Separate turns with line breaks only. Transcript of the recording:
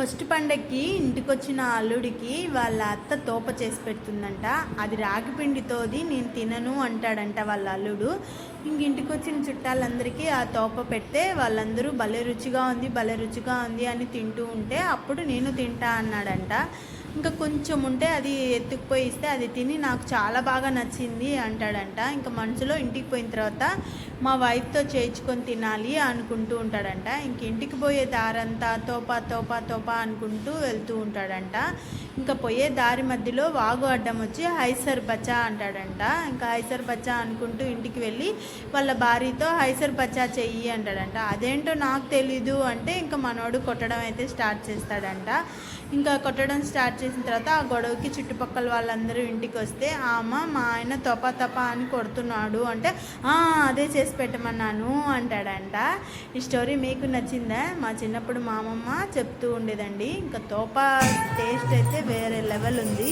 First పండక్కి ఇంటికొచ్చిన అల్లుడికి వాళ్ళ అత్త తోప చేసి పెడుతుందంట. అది రాగి పిండితోది నేను తినను అంటాడంట వాళ్ళ అల్లుడు. ఇంక ఇంటికి వచ్చిన చుట్టాలందరికీ ఆ తోప పెడితే వాళ్ళందరూ భలే రుచిగా ఉంది భలే రుచిగా ఉంది అని తింటూ ఉంటే అప్పుడు నేను తింటా అన్నాడంట. ఇంకా కొంచెం ఉంటే అది ఎత్తుకుపోయి ఇస్తే అది తిని నాకు చాలా బాగా నచ్చింది అంటాడంట. ఇంకా మనసులో ఇంటికి పోయిన తర్వాత మా వైఫ్తో చేయించుకొని తినాలి అనుకుంటూ ఉంటాడంట. ఇంక ఇంటికి పోయే దారంతా తోపా తోపా తోపా అనుకుంటూ వెళ్తూ ఉంటాడంట. ఇంకా పోయే దారి మధ్యలో వాగు అడ్డం వచ్చి హైసర్ బచ్చా అంటాడంట. ఇంకా హైసర్ బచ్చా అనుకుంటూ ఇంటికి వెళ్ళి వాళ్ళ భార్యతో హైసర్ బచ్చా చెయ్యి అంటాడంట. అదేంటో నాకు తెలీదు అంటే ఇంకా మనోడు కొట్టడం అయితే స్టార్ట్ చేస్తాడంట. ఇంకా కొట్టడం స్టార్ట్ చేసిన తర్వాత ఆ గొడవకి చుట్టుపక్కల వాళ్ళందరూ ఇంటికి వస్తే ఆమె మా ఆయన తొప తప అని కొడుతున్నాడు అంటే అదే చేసి పెట్టమన్నాను అంటాడంట. ఈ స్టోరీ మీకు నచ్చిందా? మా చిన్నప్పుడు మా అమ్మమ్మ చెప్తూ ఉండేదండి. ఇంకా తోప టేస్ట్ అయితే వేరే లెవెల్ ఉంది.